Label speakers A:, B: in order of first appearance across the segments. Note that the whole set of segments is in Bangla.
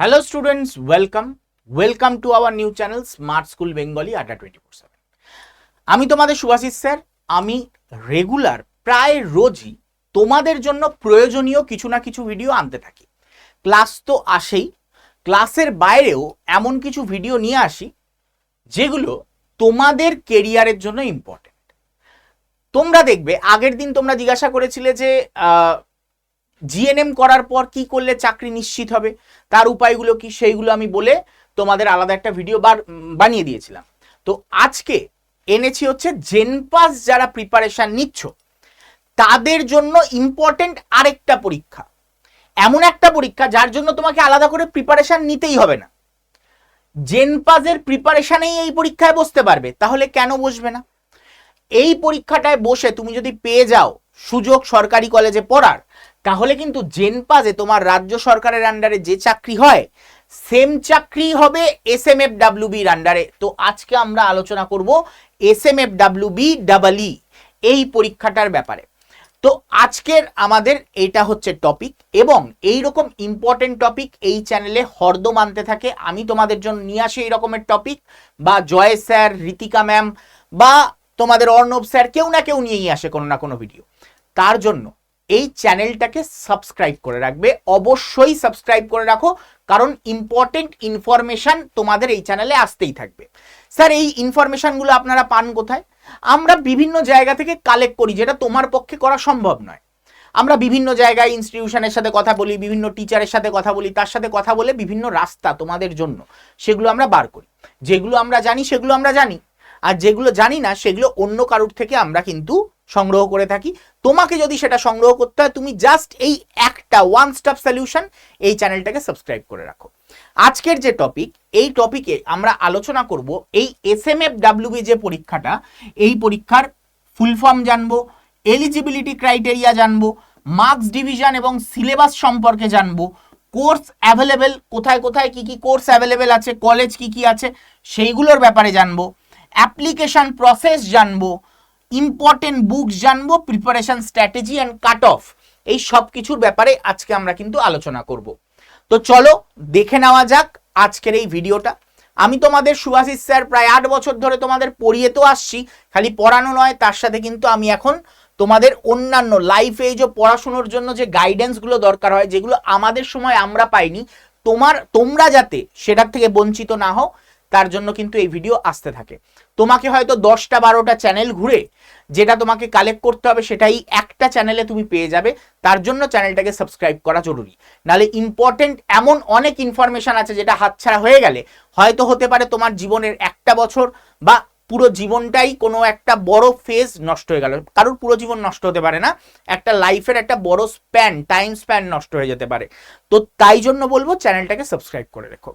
A: Hello students welcome welcome to our new channel smart school Bengali adda twenty four seven আমি তোমাদের সুভাষিস স্যার, আমি রেগুলার প্রায় রোজই তোমাদের জন্য প্রয়োজনীয় কিছু না কিছু ভিডিও আনতে থাকি। ক্লাস তো আসেই। ক্লাসের বাইরেও এমন কিছু ভিডিও নিয়ে আসি, যেগুলো তোমাদের কেরিয়ারের জন্য ইম্পর্টেন্ট তোমরা দেখবে, আগের দিন তোমরা জিজ্ঞাসা করেছিলে যে জিএনএম করার পর কি করলে চাকরি নিশ্চিত হবে? তার উপায়গুলো কি? সেইগুলো আমি বলে তোমাদের আলাদা একটা ভিডিও বার, বানিয়ে দিয়েছিলাম। তো আজকে এনেছি হচ্ছে জেনপাস যারা প্রিপারেশন নিচ্ছ, তাদের জন্য ইম্পর্টেন্ট আরেকটা পরীক্ষা। এমন একটা পরীক্ষা যার জন্য তোমাকে আলাদা করে প্রিপারেশন নিতেই হবে না। জেনপাসের প্রিপারেশানেই এই পরীক্ষায় বসতে পারবে, তাহলে কেন বসবে না? এই পরীক্ষাটায় বসে তুমি যদি পেয়ে যাও সুযোগ সরকারি কলেজে পড়ার তাহলে কিন্তু জেনপাসে তোমার রাজ্য সরকারের আন্ডারে যে চাকরি হয় সেম চাকরি হবে এস এম এফ ডাব্লিউ বির আন্ডারে তো আজকে আমরা আলোচনা করব S M F W B double E এই পরীক্ষাটার ব্যাপারে। তো আজকের আমাদের এটা হচ্ছে টপিক এবং এই রকম ইম্পর্টেন্ট টপিক এই চ্যানেলে হরদম আনতে থাকে। আমি তোমাদের জন্য নিয়ে আসি এই রকমের টপিক বা জয় স্যার ঋতিকা ম্যাম বা তোমাদের অর্ণব স্যার কেউ না কেউ নিয়েই আসে কোনো না কোনো ভিডিও তার জন্য এই চ্যানেলটাকে সাবস্ক্রাইব করে রাখবে। অবশ্যই সাবস্ক্রাইব করে রাখো, কারণ ইম্পর্টেন্ট ইনফরমেশন তোমাদের এই চ্যানেলে আসতেই থাকবে। স্যার, এই ইনফরমেশনগুলো আপনারা পান কোথায়? আমরা বিভিন্ন জায়গা থেকে কালেক্ট করি, যেটা তোমার পক্ষে করা সম্ভব নয়। আমরা বিভিন্ন জায়গায় ইনস্টিটিউশনের সাথে কথা বলি, বিভিন্ন টিচারের সাথে কথা বলি, তার সাথে কথা বলে বিভিন্ন রাস্তা তোমাদের জন্য, সেগুলো আমরা বার করি। যেগুলো আমরা জানি, সেগুলো আমরা জানি। আর যেগুলো জানি না, সেগুলো অন্য কারুর থেকে আমরা কিন্তু সংগ্রহ করে থাকি। তোমাকে যদি সেটা সংগ্রহ করতে হয়, তুমি জাস্ট এই একটা ওয়ান স্টপ সলিউশন এই চ্যানেলটাকে সাবস্ক্রাইব করে রাখো। আজকের যে টপিক এই টপিকে আমরা আলোচনা করব এই এস এম এফ ডাব্লিউবি যে পরীক্ষাটা, এই পরীক্ষার ফুল ফর্ম জানব এলিজিবিলিটি ক্রাইটেরিয়া জানব মার্কস ডিভিশন এবং সিলেবাস সম্পর্কে জানব কোর্স অ্যাভেলেবেল কোথায় কোথায় কি কি কোর্স অ্যাভেলেবেল আছে কলেজ কি কি আছে, সেইগুলোর ব্যাপারে জানব অ্যাপ্লিকেশন প্রসেস জানব ইম্পর্টেন্ট বুকস জানব preparation strategy and cut off এই সব কিছুর ব্যাপারে আজকে আমরা কিন্তু আলোচনা করব। তো চলো দেখে নেওয়া যাক আজকের এই ভিডিওটা। আমি তোমাদের সুভাষিস স্যার প্রায় আট বছর ধরে তোমাদের পড়িয়ে তো আসছি, খালি পড়ানো নয়, তার সাথে কিন্তু আমি এখন তোমাদের অন্যান্য লাইফে এই যে পড়াশুনোর জন্য যে গাইডেন্সগুলো দরকার হয়, যেগুলো আমাদের সময় আমরা পাইনি, তোমার, তোমরা যাতে সেটার থেকে বঞ্চিত না হও। তার জন্য কিন্তু এই ভিডিও আসতে থাকে। তোমাকে হয়তো দশটা বারোটা চ্যানেল ঘুরে যেটা তোমাকে কালেক্ট করতে হবে সেটাই একটা চ্যানেলে তুমি পেয়ে যাবে। তার জন্য চ্যানেলটাকে সাবস্ক্রাইব করা জরুরি। নাহলে ইম্পর্টেন্ট এমন অনেক ইনফরমেশন আছে যেটা হাতছাড়া হয়ে গেলে হয়তো হতে পারে তোমার জীবনের একটা বছর বা পুরো জীবনটাই কোনো একটা বড় ফেজ নষ্ট হয়ে গেল। কারোর পুরো জীবন নষ্ট হতে পারে না। একটা লাইফের একটা বড় স্প্যান টাইম স্প্যান নষ্ট হয়ে যেতে পারে। তো তাই জন্য বলব চ্যানেলটাকে সাবস্ক্রাইব করে রেখো।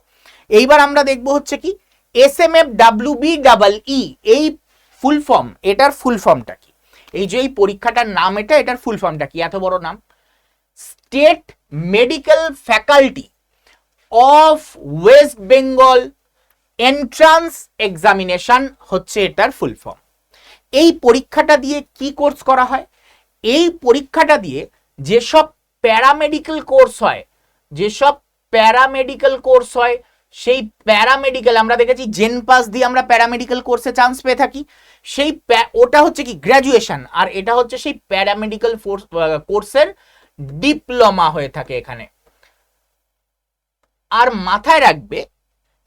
A: এইবার আমরা দেখব হচ্ছে কি S M F W B double E এই ফুল ফর্ম এটার ফুল ফর্মটা কি? এই যে এই পরীক্ষাটার নাম এটা, এটার ফুল ফর্মটা কি? এত বড় নাম? State medical faculty of West Bengal entrance examination হচ্ছে এটার ফুল ফর্ম এই পরীক্ষাটা দিয়ে কি কোর্স করা হয়? এই পরীক্ষাটা দিয়ে যেসব প্যারামেডিক্যাল কোর্স হয়, যেসব প্যারামেডিক্যাল কোর্স হয় সেই প্যারামেডিক্যাল আমরা দেখেছি জেন পাস দিয়ে আমরা প্যারামেডিক্যাল কোর্সে চান্স পেয়ে থাকি। সেই ওটা হচ্ছে কি গ্র্যাজুয়েশন আর এটা হচ্ছে সেই প্যারামেডিক্যাল কোর্সের ডিপ্লোমা হয়ে থাকে এখানে। আর মাথায় রাখবে,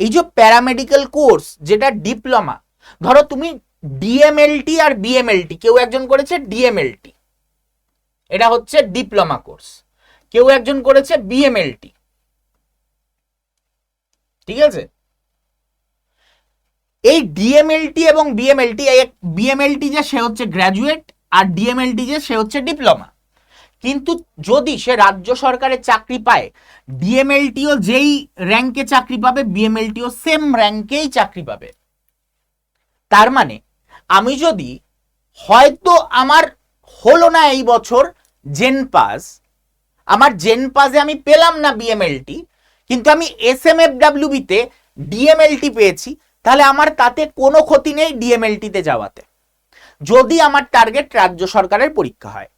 A: এই যে প্যারামেডিক্যাল কোর্স যেটা ডিপ্লোমা ধরো তুমি ডিএমএলটি আর বিএমএলটি কেউ একজন করেছে ডিএমএলটি এটা হচ্ছে ডিপ্লোমা কোর্স কেউ একজন করেছে বিএমএলটি ঠিক আছে? এই ডিএমএলটি এবং বিএমএলটি বিএমএলটি যে সে হচ্ছে গ্র্যাজুয়েট আর ডিএমএলটি যে সে হচ্ছে ডিপ্লোমা কিন্তু যদি সে রাজ্য সরকারের চাকরি পায় ডিএমএলটিও যেই র্যাঙ্কে চাকরি পাবে বিএমএলটিও সেম র্যাঙ্কেই চাকরি পাবে। তার মানে আমি যদি হয়তো আমার হলো না এই বছর জেন পাস আমার জেন পাসে আমি পেলাম না বিএমএলটি কিন্তু আমি এস এম এফ ডাব্লিউ ডাব্লিউবিতে ডিএমএলটি পেয়েছি, তাহলে আমার তাতে কোনো ক্ষতি নেই ডিএমএলটিতে যাওয়াতে। যদি আমার টার্গেট রাজ্য সরকারের পরীক্ষা হয়।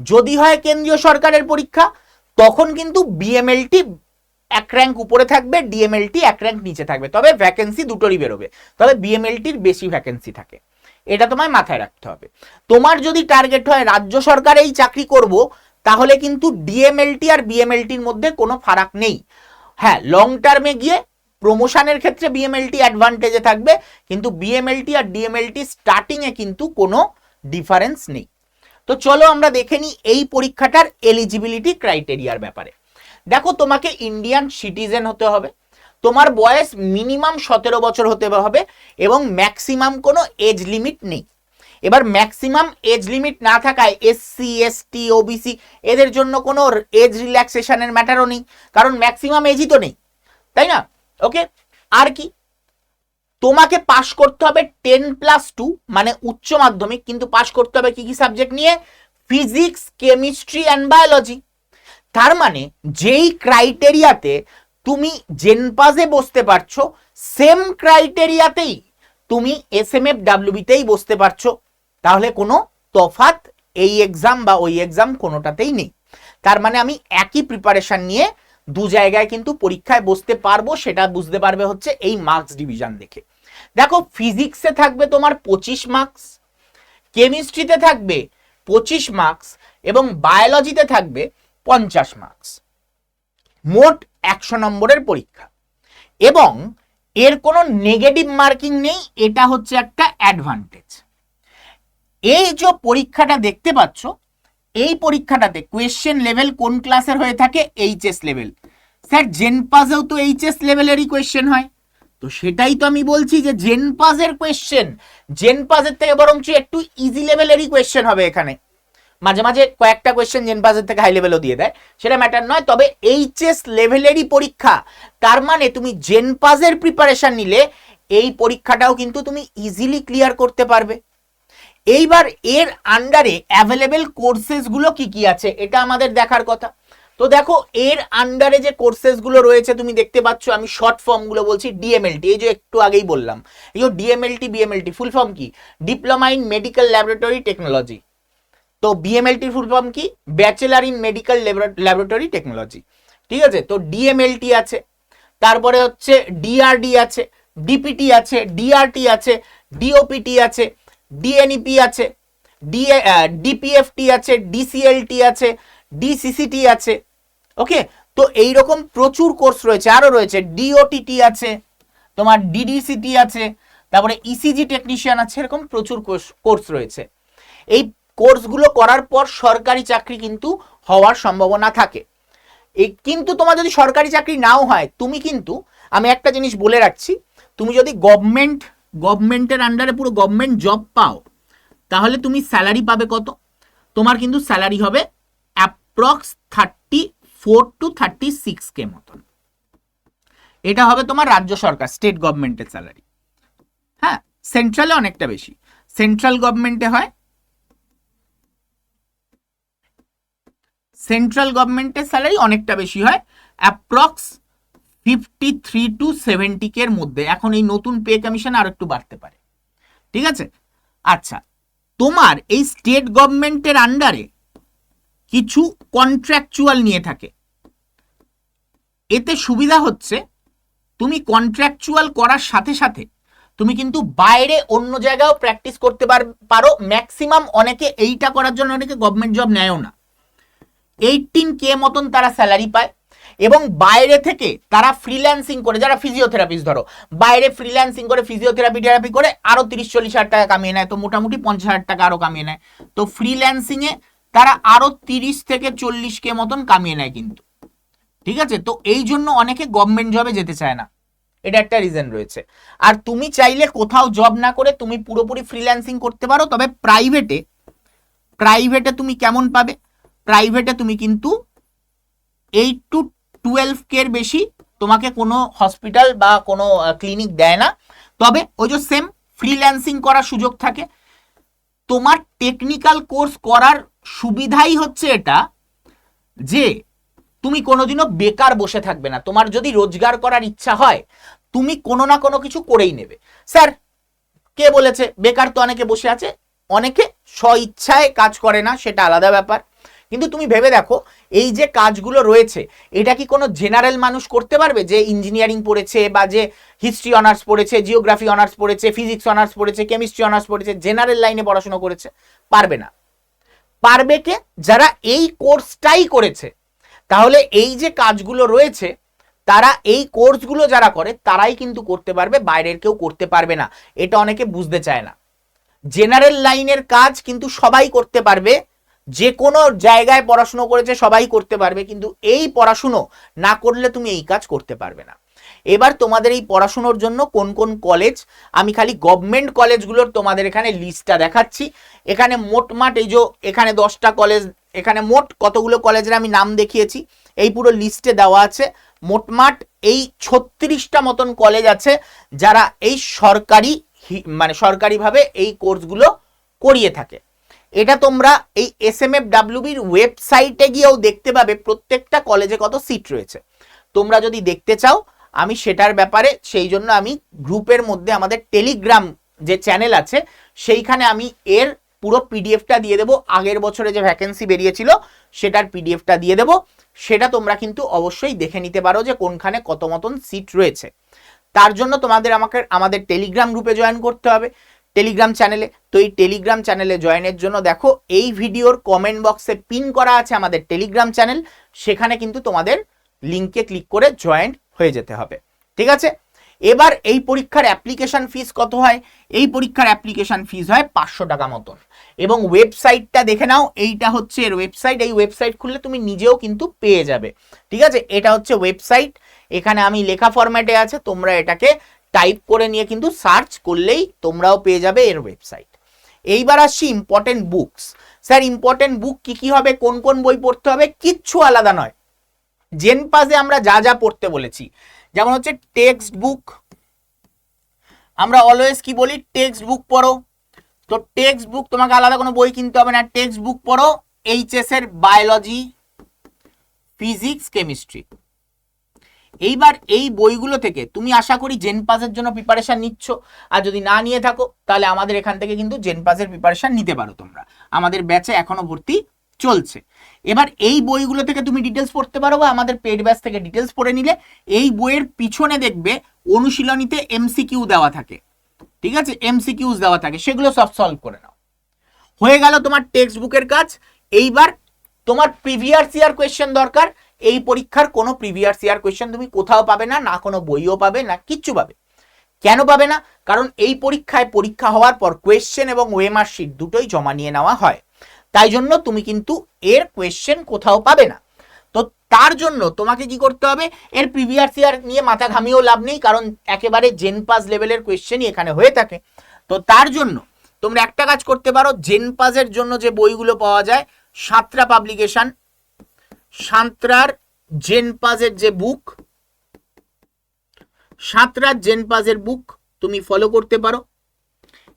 A: যদি হয় কেন্দ্রীয় সরকারের পরীক্ষা, তখন কিন্তু বিএমএলটি এক র্যাঙ্ক উপরে থাকবে ডিএমএলটি এক র্যাঙ্ক নিচে থাকবে। তবে ভ্যাকেন্সি দুটোরই বেরোবে। তবে বিএমএলটির বেশি ভ্যাকেন্সি থাকে। এটা তোমায় মাথায় রাখতে হবে। তোমার যদি টার্গেট হয় রাজ্য সরকার এই চাকরি করব, তাহলে কিন্তু ডিএমএলটি আর বিএমএলটির মধ্যে কোনো ফারাক নেই। হ্যাঁ লং টার্মে গিয়ে প্রমোশনের ক্ষেত্রে বিএমএলটি অ্যাডভান্টেজে থাকবে, কিন্তু বিএমএলটি আর ডিএমএলটি স্টার্টিংয়ে কিন্তু কোনো ডিফারেন্স নেই। তো চলো আমরা দেখে নিই এই পরীক্ষাটার এলিজিবিলিটি ক্রাইটেরিয়ার ব্যাপারে। দেখো, তোমাকে ইন্ডিয়ান সিটিজেন হতে হবে, তোমার বয়স মিনিমাম সতেরো বছর হতে হবে, এবং ম্যাক্সিমাম কোনো এজ লিমিট নেই। এবার ম্যাক্সিমাম এজ লিমিট না থাকায় এসসি এসটি ওবিসি এদের জন্য কোনো এজ রিল্যাক্সেশনের ম্যাটারও নেই, কারণ ম্যাক্সিমাম এজই তো নেই, তাই না? ওকে আর কি? তোমাকে পাশ করতে হবে টেন প্লাস টু মানে উচ্চ মাধ্যমিক, কিন্তু পাশ করতে হবে কি কি সাবজেক্ট নিয়ে? ফিজিক্স কেমিস্ট্রি অ্যান্ড বায়োলজি তার মানে যেই ক্রাইটেরিয়াতে তুমি জেনপাজে বসতে পারছ সেম ক্রাইটেরিয়াতেই তুমি এস এম এফ ডাব্লিউবিতেই বসতে পারছ। তাহলে কোনো তফাত এই এক্সাম বা ওই এক্সাম কোনোটাতেই নেই। তার মানে আমি একই প্রিপারেশন নিয়ে দু জায়গায় কিন্তু পরীক্ষায় বসতে পারব, সেটা বুঝতে পারবে হচ্ছে এই মার্কস ডিভিশন দেখে। দেখো ফিজিক্সে থাকবে তোমার পঁচিশ মার্কস কেমিস্ট্রিতে থাকবে পঁচিশ মার্কস এবং বায়োলজিতে থাকবে পঞ্চাশ মার্কস মোট একশো নম্বরের পরীক্ষা। এবং এর কোনো নেগেটিভ মার্কিং নেই, এটা হচ্ছে একটা অ্যাডভান্টেজ এই যে পরীক্ষাটা দেখতে পাচ্ছ, এই পরীক্ষাটাতে কোয়েশ্চেন লেভেল কোন ক্লাসের হয়ে থাকে? এইচএস লেভেল স্যার জেনপাসেও তো এইচএস লেভেলেরই কোয়েশ্চেন হয়। তো সেটাই তো আমি বলছি যে জেনপাসের কোয়েশ্চেন জেনপাসের থেকে বরঞ্চ একটু ইজি লেভেলেরই কোয়েশ্চেন হবে এখানে। মাঝে মাঝে কয়েকটা কোয়েশ্চেন জেনপাসের থেকে হাই লেভেলও দিয়ে দেয়। সেটা ম্যাটার নয়, তবে এইচএস লেভেলেরই পরীক্ষা। তার মানে তুমি জেনপাসের প্রিপারেশন নিলে এই পরীক্ষাটাও কিন্তু তুমি ইজিলি ক্লিয়ার করতে পারবে। এইবার এর আন্ডারে অ্যাভেলেবেল কোর্সেসগুলো কি কি আছে? এটা আমাদের দেখার কথা। তো দেখো, এর আন্ডারে যে কোর্সেসগুলো রয়েছে, তুমি দেখতে পাচ্ছ, আমি শর্ট ফর্মগুলো বলছি ডিএমএলটি এই যে একটু আগেই বললাম। এই ডিএমএলটি বিএমএলটি ফুল ফর্ম কি? Diploma in medical laboratory technology তো বিএমএলটির ফুল ফর্ম কি? Bachelor in medical laboratory technology ঠিক আছে? তো ডিএমএলটি আছে। তারপরে হচ্ছে ডিআরডি আছে ডিপিটি আছে ডিআরটি আছে ডিওপিটি আছে ডিএনইপি আছে ডিএ ডিপিএফটি আছে ডিসিএলটি আছে ডিসিসিটি আছে ওকে তো এই রকম প্রচুর কোর্স রয়েছে, আরও রয়েছে ডিওটিটি আছে, তোমার ডিডিসিটি আছে, তারপরে ইসিজি টেকনিশিয়ান আছে, এরকম প্রচুর কোর্স রয়েছে। এই কোর্সগুলো করার পর সরকারি চাকরি কিন্তু হওয়ার সম্ভাবনা থাকে। এই কিন্তু তোমার যদি সরকারি চাকরি নাও হয়, তুমি কিন্তু, আমি একটা জিনিস বলে রাখছি, তুমি যদি গভর্নমেন্ট গভর্নমেন্টের আন্ডারে পুরো গভর্নমেন্ট জব পাও, তাহলে তুমি স্যালারি পাবে কত? তোমার কিন্তু স্যালারি হবে approx thirty four to thirty six K মতন। এটা হবে তোমার রাজ্য সরকার স্টেট গভর্নমেন্টের স্যালারি হ্যাঁ সেন্ট্রালে অনেকটা বেশি। সেন্ট্রাল গভর্নমেন্টে হয় সেন্ট্রাল গভর্নমেন্টের স্যালারি অনেকটা বেশি হয় approx fifty three to seventy কের মধ্যে এখন এই নতুন পে কমিশন আর একটু বাড়তে পারে। ঠিক আছে? আচ্ছা তোমার এই স্টেট গভর্নমেন্টের আন্ডারে কিছু কন্ট্রাকচুয়াল নিয়ে থাকে। এতে সুবিধা হচ্ছে, তুমি কন্ট্রাকচুয়াল করার সাথে সাথে তুমি কিন্তু বাইরে অন্য জায়গায়ও প্র্যাকটিস করতে পারো ম্যাক্সিমাম অনেকে এইটা করার জন্য অনেকে গভর্নমেন্ট জব নেয়ও না। এইটিন কে মতন তারা স্যালারি পায়। এবং বাইরে থেকে তারা ফ্রিল্যান্সিং করে, যারা ফিজিওথেরাপিস্ট ধরো, বাইরে ফ্রিল্যান্সিং করে ফিজিওথেরাপি থেরাপি করে আরও তিরিশ, চল্লিশ হাজার টাকা কামিয়ে নেয়। তো মোটামুটি পঞ্চাশ হাজার টাকা আরও কামিয়ে নেয়। তো ফ্রিল্যান্সিংয়ে তারা আরও তিরিশ থেকে চল্লিশ কে মতন কামিয়ে নেয় কিন্তু। ঠিক আছে? তো এই জন্য অনেকে গভর্নমেন্ট জবে যেতে চায় না। এটা একটা রিজন রয়েছে। আর তুমি চাইলে কোথাও জব না করে তুমি পুরোপুরি ফ্রিল্যান্সিং করতে পারো, তবে প্রাইভেটে প্রাইভেটে তুমি কেমন পাবে? প্রাইভেটে তুমি কিন্তু এইট টু টুয়েলভ কের বেশি তোমাকে কোনো হসপিটাল বা কোনো ক্লিনিক দেয় না। তবে ওই যে সেম ফ্রিল্যান্সিং করার সুযোগ থাকে। তোমার টেকনিক্যাল কোর্স করার সুবিধাই হচ্ছে এটা যে, তুমি কোনোদিনও বেকার বসে থাকবে না। তোমার যদি রোজগার করার ইচ্ছা হয়, তুমি কোনো না কোনো কিছু করেই নেবে। স্যার, কে বলেছে? বেকার তো অনেকে বসে আছে। অনেকে স্ব ইচ্ছায় কাজ করে না, সেটা আলাদা ব্যাপার। কিন্তু তুমি ভেবে দেখো, এই যে কাজগুলো রয়েছে, এটা কি কোনো জেনারেল মানুষ করতে পারবে? যে ইঞ্জিনিয়ারিং পড়েছে বা যে হিস্ট্রি অনার্স পড়েছে জিওগ্রাফি অনার্স পড়েছে ফিজিক্স অনার্স পড়েছে কেমিস্ট্রি অনার্স পড়েছে জেনারেল লাইনে পড়াশোনা করেছে? পারবে না। পারবে কে? যারা এই কোর্সটাই করেছে। তাহলে এই যে কাজগুলো রয়েছে, তারা এই কোর্সগুলো যারা করে, তারাই কিন্তু করতে পারবে, বাইরের কেউ করতে পারবে না। এটা অনেকে বুঝতে চায় না। জেনারেল লাইনের কাজ কিন্তু সবাই করতে পারবে যে কোনো জায়গায় পড়াশুনো করেছে, সবাই করতে পারবে, কিন্তু এই পড়াশুনো না করলে তুমি এই কাজ করতে পারবে না। এবার তোমাদের এই পড়াশুনোর জন্য কোন কোন কলেজ আমি খালি গভর্নমেন্ট কলেজগুলোর তোমাদের এখানে লিস্টটা দেখাচ্ছি। এখানে মোটমাট এই যে এখানে দশটা কলেজ এখানে মোট কতগুলো কলেজের আমি নাম দেখিয়েছি, এই পুরো লিস্টে দেওয়া আছে। মোটমাট এই ছত্রিশটা মতন কলেজ আছে যারা এই সরকারি মানে সরকারিভাবে এই কোর্সগুলো করিয়ে থাকে। এটা তোমরা এই এস এম এফ ডাব্লিউবির ওয়েবসাইটে গিয়েও দেখতে পাবে প্রত্যেকটা কলেজে কত সিট রয়েছে। তোমরা যদি দেখতে চাও, আমি সেটার ব্যাপারে সেই জন্য আমি গ্রুপের মধ্যে আমাদের টেলিগ্রাম যে চ্যানেল আছে, সেইখানে আমি এর পুরো পিডিএফটা দিয়ে দেবো। আগের বছরে যে ভ্যাকেন্সি বেরিয়েছিল, সেটার পিডিএফটা দিয়ে দেবো। সেটা তোমরা কিন্তু অবশ্যই দেখে নিতে পারো যে কোনখানে কত মতন সিট রয়েছে। তার জন্য তোমাদের আমাকে, আমাদের টেলিগ্রাম গ্রুপে জয়েন করতে হবে। টেলিগ্রাম চ্যানেলে তো এই টেলিগ্রাম চ্যানেলে জয়েনের জন্য দেখো, এই ভিডিওর কমেন্ট বক্সে পিন করা আছে আমাদের টেলিগ্রাম চ্যানেল সেখানে কিন্তু তোমাদের লিঙ্কে ক্লিক করে জয়েন হয়ে যেতে হবে। ঠিক আছে? এবার এই পরীক্ষার অ্যাপ্লিকেশন ফিস কত হয়? এই পরীক্ষার অ্যাপ্লিকেশন ফিস হয় পাঁচশো টাকা মতন। এবং ওয়েবসাইটটা দেখে নাও, এইটা হচ্ছে এর ওয়েবসাইট এই ওয়েবসাইট খুললে তুমি নিজেও কিন্তু পেয়ে যাবে। ঠিক আছে? এটা হচ্ছে ওয়েবসাইট এখানে আমি লেখা ফরম্যাটে আছে, তোমরা এটাকে টাইপ করে নিয়ে কিন্তু সার্চ করলেই তোমরাও পেয়ে যাবে এর ওয়েবসাইট। এইবার আসছি important books sir important book কি কি হবে, কোন কোন বই পড়তে হবে, কিচ্ছু আলাদা নয়। জেন পাসে আমরা যা যা পড়তে বলেছি, যেমন হচ্ছে টেক্সট বুক আমরা অলওয়েজ কি বলি টেক্সট বুক পড়ো। তো টেক্সট বুক তোমাকে আলাদা কোনো বই কিনতে হবে না। টেক্সট বুক পড়ো এইচএস এর বায়োলজি ফিজিক্স কেমিস্ট্রি এইবার এই বইগুলো থেকে তুমি আশা করি জেন পাসের জন্য প্রিপারেশান নিচ্ছ। আর যদি না নিয়ে থাকো, তাহলে আমাদের এখান থেকে কিন্তু জেন পাসের প্রিপারেশান নিতে পারো তোমরা। আমাদের ব্যাচে এখনও ভর্তি চলছে। এবার এই বইগুলো থেকে তুমি ডিটেলস পড়তে পারো বা আমাদের পেড ব্যাচ থেকে ডিটেলস পড়ে নিলে এই বইয়ের পিছনে দেখবে অনুশীলনীতে এমসিকিউ দেওয়া থাকে। ঠিক আছে? এমসিকিউজ দেওয়া থাকে। সেগুলো সব সলভ করে নাও। হয়ে গেল তোমার টেক্সট বুকের কাজ। এইবার তোমার প্রিভিয়াস ইয়ার কোয়েশ্চেন দরকার। এই পরীক্ষার কোনো প্রিভিয়াস ইয়ার কোয়েশ্চেন তুমি কোথাও পাবে না না কোনো বইও পাবে না, কিচ্ছু পাবে। কেন পাবে না? কারণ এই পরীক্ষায় পরীক্ষা হওয়ার পর কোয়েশ্চেন এবং ওয়েমার শিট দুটোই জমা নিয়ে নেওয়া হয়। তাই জন্য তুমি কিন্তু এর কোয়েশ্চেন কোথাও পাবে না। তো তার জন্য তোমাকে কি করতে হবে? এর প্রিভিয়াস ইয়ার নিয়ে মাথা ঘামিয়েও লাভ নেই, কারণ একেবারে জেন পাস লেভেলের কোয়েশ্চেনই এখানে হয়ে থাকে। তো তার জন্য তোমরা একটা কাজ করতে পারো জেন পাসের জন্য যে বইগুলো পাওয়া যায়, সাতরা পাবলিকেশন সাঁতরার জেন পাজের যে বুক, সাঁতরার জেন পাজের বুক তুমি ফলো করতে পারো।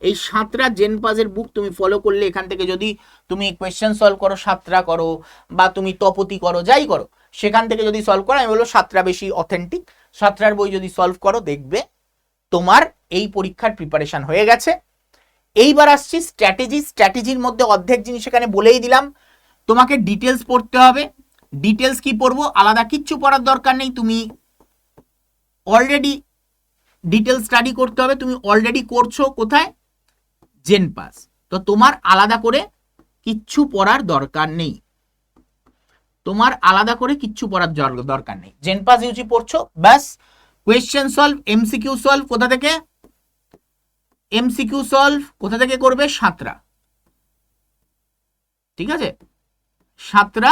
A: এই সাঁতরা জেন পাজের বুক তুমি ফলো করলে এখান থেকে যদি তুমি কোয়েশ্চেন সলভ করো, সাঁতরা করো বা তুমি তপতি করো, যাই করো, সেখান থেকে যদি সলভ করো, আমি বলব সাঁতরা বেশি অথেন্টিক সাঁতরার বই যদি সলভ করো, দেখবে তোমার এই পরীক্ষার প্রিপারেশন হয়ে গেছে। এইবার আসছি স্ট্র্যাটেজি স্ট্র্যাটেজির মধ্যে অর্ধেক জিনিস এখানে বলেই দিলাম। তোমাকে ডিটেলস পড়তে হবে। ডিটেলস কি পড়ব? আলাদা কিচ্ছু পড়ার দরকার নেই। তুমি অলরেডি ডিটেল স্টাডি করতে হবে। তুমি অলরেডি করছ কোথায়? জেন পাস তো তোমার আলাদা করে কিচ্ছু পড়ার দরকার নেই। তোমার আলাদা করে কিচ্ছু পড়ার দরকার নেই। জেন পাস ইউজি পড়ছো, ব্যাস। কোয়েশ্চেন সলভ এমসিকিউ সলভ কোথা থেকে? এমসিকিউ সলভ কোথা থেকে করবে? সাতরা। ঠিক আছে? সাতরা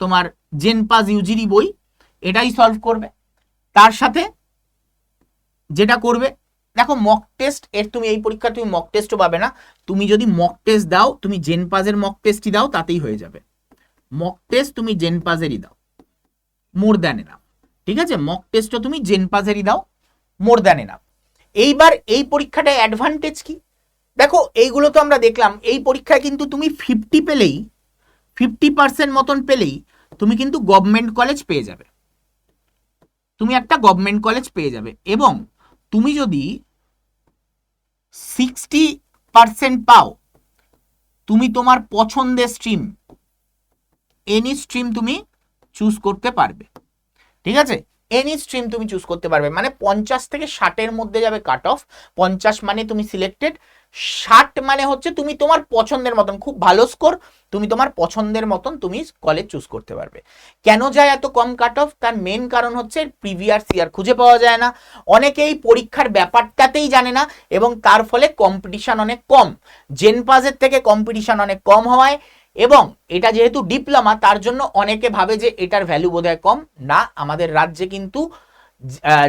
A: তোমার জেন পাস ইউজিরই বই, এটাই সলভ করবে। তার সাথে যেটা করবে, দেখো মক টেস্ট এর তুমি এই পরীক্ষা তুমি মক টেস্টও পাবে না। তুমি যদি মক টেস্ট দাও, তুমি জেন পাজের মক টেস্টই দাও, তাতেই হয়ে যাবে। মক টেস্ট তুমি জেন পাজেরই দাও। মোর দ্যান এনাফ ঠিক আছে? মক টেস্টও তুমি জেন পাজেরই দাও। মোর দ্যান এনাফ এইবার এই পরীক্ষাটা অ্যাডভান্টেজ কি? দেখো, এইগুলো তো আমরা দেখলাম। এই পরীক্ষায় কিন্তু তুমি ফিফটি পেলেই ফিফটি পার্সেন্ট মতন পেলেই তুমি কিন্তু গভর্নমেন্ট কলেজ পেয়ে যাবে। তুমি একটা গভর্নমেন্ট কলেজ পেয়ে যাবে এবং তুমি যদি সিক্সটি পার্সেন্ট পাও, তুমি তোমার পছন্দের স্ট্রিম এনি স্ট্রিম তুমি চুজ করতে পারবে। ঠিক আছে? এনি স্ট্রিম তুমি চুজ করতে পারবে। মানে পঞ্চাশ থেকে ষাটের মধ্যে যাবে কাট অফ পঞ্চাশ মানে তুমি সিলেক্টেড ষাট মানে হচ্ছে তুমি তোমার পছন্দের মতন, খুব ভালো স্কোর তুমি তোমার পছন্দের মতন তুমি কলেজ চুজ করতে পারবে। কেন যায় এত কম কাট অফ তার মেন কারণ হচ্ছে প্রিভিয়াস ইয়ার খুঁজে পাওয়া যায় না। অনেকেই পরীক্ষার ব্যাপারটাতেই জানে না এবং তার ফলে কম্পিটিশন অনেক কম। জেনপাজের থেকে কম্পিটিশন অনেক কম হওয়ায় এবং এটা যেহেতু ডিপ্লোমা তার জন্য অনেকে ভাবে যে এটার ভ্যালু বোধহয় কম। না, আমাদের রাজ্যে কিন্তু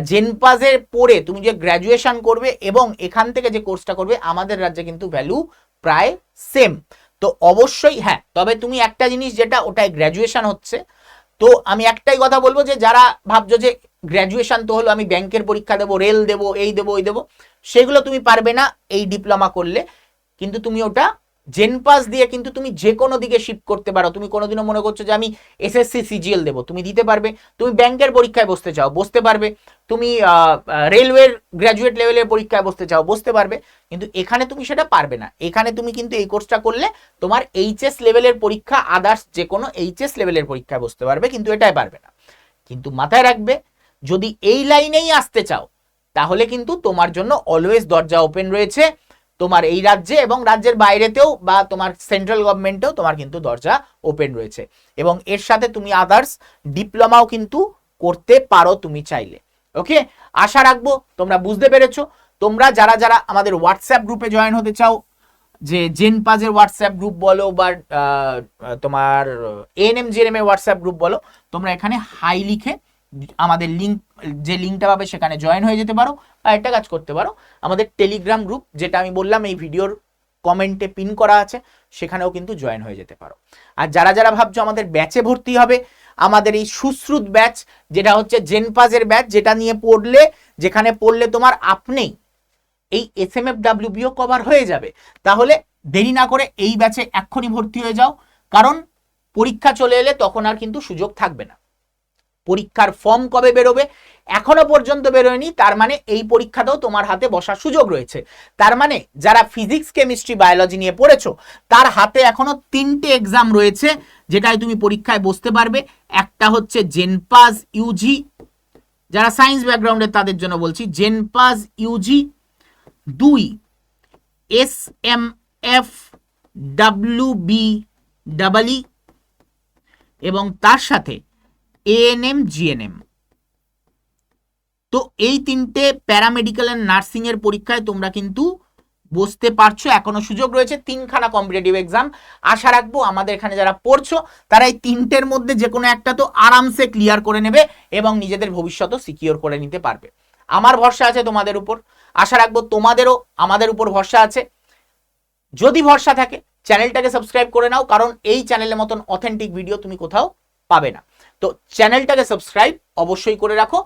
A: জেনপাজের পড়ে তুমি যে গ্র্যাজুয়েশন করবে এবং এখান থেকে যে কোর্সটা করবে, আমাদের রাজ্যে কিন্তু ভ্যালু প্রায় সেম তো অবশ্যই হ্যাঁ তবে তুমি একটা জিনিস যেটা, ওটাই গ্র্যাজুয়েশন হচ্ছে। তো আমি একটাই কথা বলব যে, যারা ভাবছ যে গ্র্যাজুয়েশন তো হলো, আমি ব্যাংকের পরীক্ষা দেবো রেল দেবো, এই দেবো, ওই দেবো, সেগুলো তুমি পারবে না এই ডিপ্লোমা করলে। কিন্তু তুমি ওটা জেন পাস দিয়ে কিন্তু তুমি যে কোনো দিকে শিফট করতে পারো। তুমি কোনোদিনও মনে করছ যে আমি এসএসসি সিজিএল দেবো। তুমি দিতে পারবে। তুমি ব্যাংকের পরীক্ষায় বসতে চাও, বসতে পারবে। তুমি রেলওয়ের গ্র্যাজুয়েট লেভেলের পরীক্ষায় বসতে চাও, বসতে পারবে। কিন্তু এখানে তুমি সেটা পারবে না। এখানে তুমি কিন্তু এই কোর্সটা করলে তোমার এইচএস লেভেলের পরীক্ষা আদার্স যে কোনো এইচএস লেভেলের পরীক্ষায় বসতে পারবে, কিন্তু এটাই পারবে না। কিন্তু মাথায় রাখবে, যদি এই লাইনেই আসতে চাও, তাহলে কিন্তু তোমার জন্য অলওয়েজ দরজা ওপেন রয়েছে। তোমার এই রাজ্যে এবং রাজ্যের বাইরেতেও বা তোমার সেন্ট্রাল গভর্নমেন্টেও তোমার কিন্তু দরজা ওপেন রয়েছে। এবং এর সাথে তুমি আদার্স ডিপ্লোমাও কিন্তু করতে পারো তুমি চাইলে। ওকে আশা রাখব তোমরা বুঝতে পেরেছ। তোমরা যারা যারা আমাদের হোয়াটসঅ্যাপ গ্রুপে জয়েন হতে চাও, যে জেন পাজের হোয়াটসঅ্যাপ গ্রুপ বলো বা তোমার এন এম জেন এম এর হোয়াটসঅ্যাপ গ্রুপ বলো, তোমরা এখানে হাই লিখে আমাদের লিঙ্ক যে লিঙ্কটা পাবে সেখানে জয়েন হয়ে যেতে পারো বা একটা কাজ করতে পারো, আমাদের টেলিগ্রাম গ্রুপ যেটা আমি বললাম, এই ভিডিওর কমেন্টে পিন করা আছে, সেখানেও কিন্তু জয়েন হয়ে যেতে পারো। আর যারা যারা ভাবছ আমাদের ব্যাচে ভর্তি হবে, আমাদের এই সুশ্রুত ব্যাচ যেটা হচ্ছে জেনপাজের ব্যাচ যেটা নিয়ে পড়লে, যেখানে পড়লে তোমার আপনি এই এস এম এফ ডাব্লিউবিও কভার হয়ে যাবে, তাহলে দেরি না করে এই ব্যাচে এক্ষুনি ভর্তি হয়ে যাও, কারণ পরীক্ষা চলে এলে তখন আর কিন্তু সুযোগ থাকবে না। পরীক্ষার ফর্ম কবে বেরোবে? এখনও পর্যন্ত বেরোয়নি, তার মানে এই পরীক্ষাতেও তোমার হাতে বসার সুযোগ রয়েছে। তার মানে যারা ফিজিক্স কেমিস্ট্রি বায়োলজি নিয়ে পড়েছো, তার হাতে এখনও তিনটে এক্সাম রয়েছে, যেটায় তুমি পরীক্ষায় বসতে পারবে। একটা হচ্ছে জেনপাস ইউজি যারা সায়েন্স ব্যাকগ্রাউন্ডের তাদের জন্য বলছি জেনপাস ইউজি দুই S M F W B double E এবং তার সাথে এএনএম জিএনএম তো এই তিনটে প্যারামেডিক্যাল অ্যান্ড নার্সিং এর পরীক্ষায় তোমরা কিন্তু বসতে পারছ, এখনও সুযোগ রয়েছে, তিনখানা কম্পিটিটিভ এক্সাম আশা রাখব আমাদের এখানে যারা পড়ছো, তারা এই তিনটের মধ্যে যে কোনো একটা তো আরামসে ক্লিয়ার করে নেবে এবং নিজেদের ভবিষ্যৎও সিকিওর করে নিতে পারবে। আমার ভরসা আছে তোমাদের উপর। আশা রাখব তোমাদেরও আমাদের উপর ভরসা আছে। যদি ভরসা থাকে চ্যানেলটাকে সাবস্ক্রাইব করে নাও, কারণ এই চ্যানেলের মতন অথেন্টিক ভিডিও তুমি কোথাও পাবে না। তো চ্যানেলটাকে সাবস্ক্রাইব অবশ্যই করে রাখো।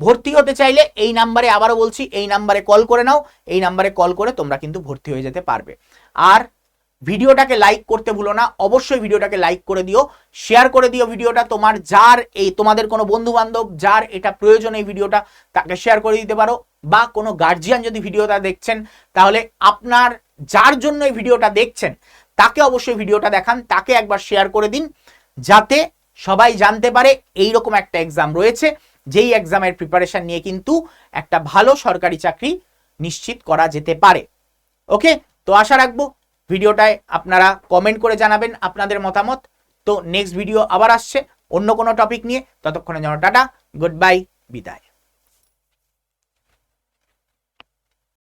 A: ভর্তি হতে চাইলে এই নাম্বারে আবারও বলছি, এই নাম্বারে কল করে নাও, এই নাম্বারে কল করে তোমরা কিন্তু ভর্তি হয়ে যেতে পারবে। আর ভিডিওটাকে লাইক করতে ভুলো না, অবশ্যই ভিডিওটাকে লাইক করে দিও, শেয়ার করে দিও ভিডিওটা, তোমার যার এই, তোমাদের কোনো বন্ধু বান্ধব যার এটা প্রয়োজন এই ভিডিওটা, তাকে শেয়ার করে দিতে পারো। বা কোনো গার্জিয়ান যদি ভিডিওটা দেখছেন, তাহলে আপনার যার জন্য এই ভিডিওটা দেখছেন, তাকে অবশ্যই ভিডিওটা দেখান, তাকে একবার শেয়ার করে দিন, যাতে সবাই জানতে পারে এই রকম একটা এক্সাম রয়েছে, যেই এক্সামের প্রিপারেশন নিয়ে কিন্তু একটা ভালো সরকারি চাকরি নিশ্চিত করা যেতে পারে। ওকে তো আশা রাখব ভিডিওটায় আপনারা কমেন্ট করে জানাবেন আপনাদের মতামত। তো নেক্সট ভিডিও আবার আসছে, অন্য কোনো টপিক নিয়ে। ততক্ষণে যেন টাটা গুড বাই বিদায়।